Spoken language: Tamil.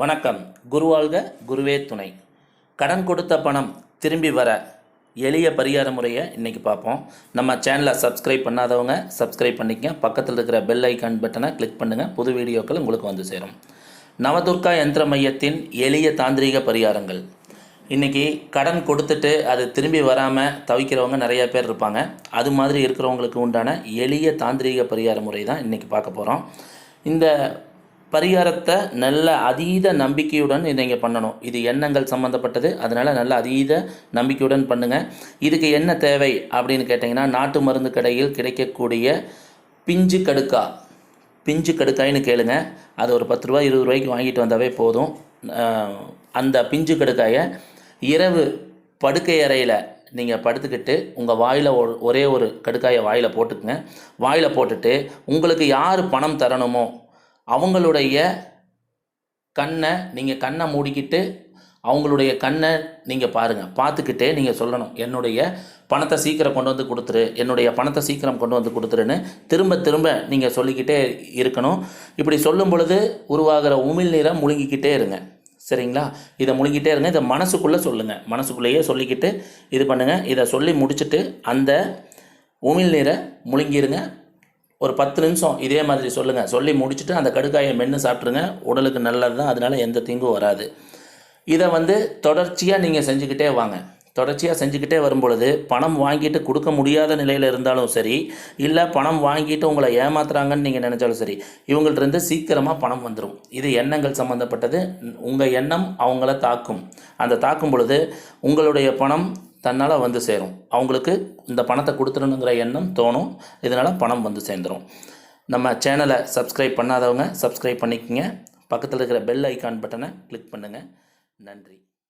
வணக்கம். குருவாழ்க குருவே துணை. கடன் கொடுத்த பணம் திரும்பி வர எளிய பரிகார முறையை இன்றைக்கி பார்ப்போம். நம்ம சேனலை சப்ஸ்கிரைப் பண்ணாதவங்க சப்ஸ்கிரைப் பண்ணிக்கங்க. பக்கத்தில் இருக்கிற பெல் ஐக்கான் பட்டனை கிளிக் பண்ணுங்கள் புது வீடியோக்கள் உங்களுக்கு வந்து சேரும். நவதுர்கா யந்திர மையத்தின் எளிய தாந்திரீக பரிகாரங்கள். இன்றைக்கி கடன் கொடுத்துட்டு அது திரும்பி வராமல் தவிக்கிறவங்க நிறைய பேர் இருப்பாங்க. அது மாதிரி இருக்கிறவங்களுக்கு உண்டான எளிய தாந்திரீக பரிகார முறை தான் இன்றைக்கி பார்க்க போகிறோம் இந்த பரிகாரத்தை நல்ல அதீத நம்பிக்கையுடன் நீங்கள் பண்ணணும். இது எண்ணங்கள் சம்மந்தப்பட்டது அதனால் நல்ல அதீத நம்பிக்கையுடன் பண்ணுங்கள் இதுக்கு என்ன தேவை அப்படின்னு கேட்டிங்கன்னா நாட்டு மருந்து கடையில் கிடைக்கக்கூடிய பிஞ்சு கடுக்கா. பிஞ்சு கடுக்காய்னு கேளுங்க. அது ஒரு பத்து ரூபா இருபது ரூபாய்க்கு வாங்கிட்டு வந்தாவே போதும். அந்த பிஞ்சு கடுக்காயை இரவு படுக்கை அறையில் நீங்கள் படுத்துக்கிட்டு உங்கள் வாயில் ஒரே ஒரு கடுக்காயை வாயில் போட்டுக்குங்க. வாயில் போட்டுட்டு உங்களுக்கு யார் பணம் தரணுமோ அவங்களுடைய கண்ணை நீங்கள் கண்ணை மூடிக்கிட்டு அவங்களுடைய கண்ணை நீங்கள் பாருங்கள் பார்த்துக்கிட்டே நீங்கள் சொல்லணும். என்னுடைய பணத்தை சீக்கிரம் கொண்டு வந்து கொடுத்துரு என்னுடைய பணத்தை சீக்கிரம் கொண்டு வந்து கொடுத்துருன்னு திரும்ப திரும்ப நீங்கள் சொல்லிக்கிட்டே இருக்கணும். இப்படி சொல்லும் பொழுது உருவாகிற உமிழ்நீரை முழுங்கிக்கிட்டே இருங்க. சரிங்களா? இதை முழுங்கிட்டே இருங்க. இதை மனசுக்குள்ளே சொல்லுங்கள் மனசுக்குள்ளேயே சொல்லிக்கிட்டு இது பண்ணுங்கள் இதை சொல்லி முடிச்சுட்டு அந்த உமிழ்நீரை முழுங்கிடுங்க முழுங்கிருங்க. ஒரு பத்து நிமிஷம் இதே மாதிரி சொல்லுங்கள் சொல்லி முடிச்சுட்டு அந்த கடுக்காயை மென்று சாப்பிட்ருங்க உடலுக்கு நல்லது தான் அதனால் எந்த தீங்கும் வராது. இதை வந்து தொடர்ச்சியாக நீங்கள் செஞ்சுக்கிட்டே வாங்க. தொடர்ச்சியாக செஞ்சுக்கிட்டே வரும்பொழுது பணம் வாங்கிட்டு கொடுக்க முடியாத நிலையில் இருந்தாலும் சரி இல்லை பணம் வாங்கிட்டு உங்களை ஏமாத்துறாங்கன்னு நீங்கள் நினச்சாலும் சரி இவங்கள்ட்ட சீக்கிரமாக பணம் வந்துடும் இது எண்ணங்கள் சம்மந்தப்பட்டது உங்கள் எண்ணம் அவங்கள தாக்கும். அந்த தாக்கும் பொழுது உங்களுடைய பணம் தன்னால் வந்து சேரும். அவங்களுக்கு இந்த பணத்தை கொடுத்துடணுங்கிற எண்ணம் தோணும். இதனால் பணம் வந்து சேர்ந்துடும் நம்ம சேனலை சப்ஸ்கிரைப் பண்ணாதவங்க சப்ஸ்கிரைப் பண்ணிக்கோங்க. பக்கத்தில் இருக்கிற பெல் ஐக்கான் பட்டனை கிளிக் பண்ணுங்கள் நன்றி.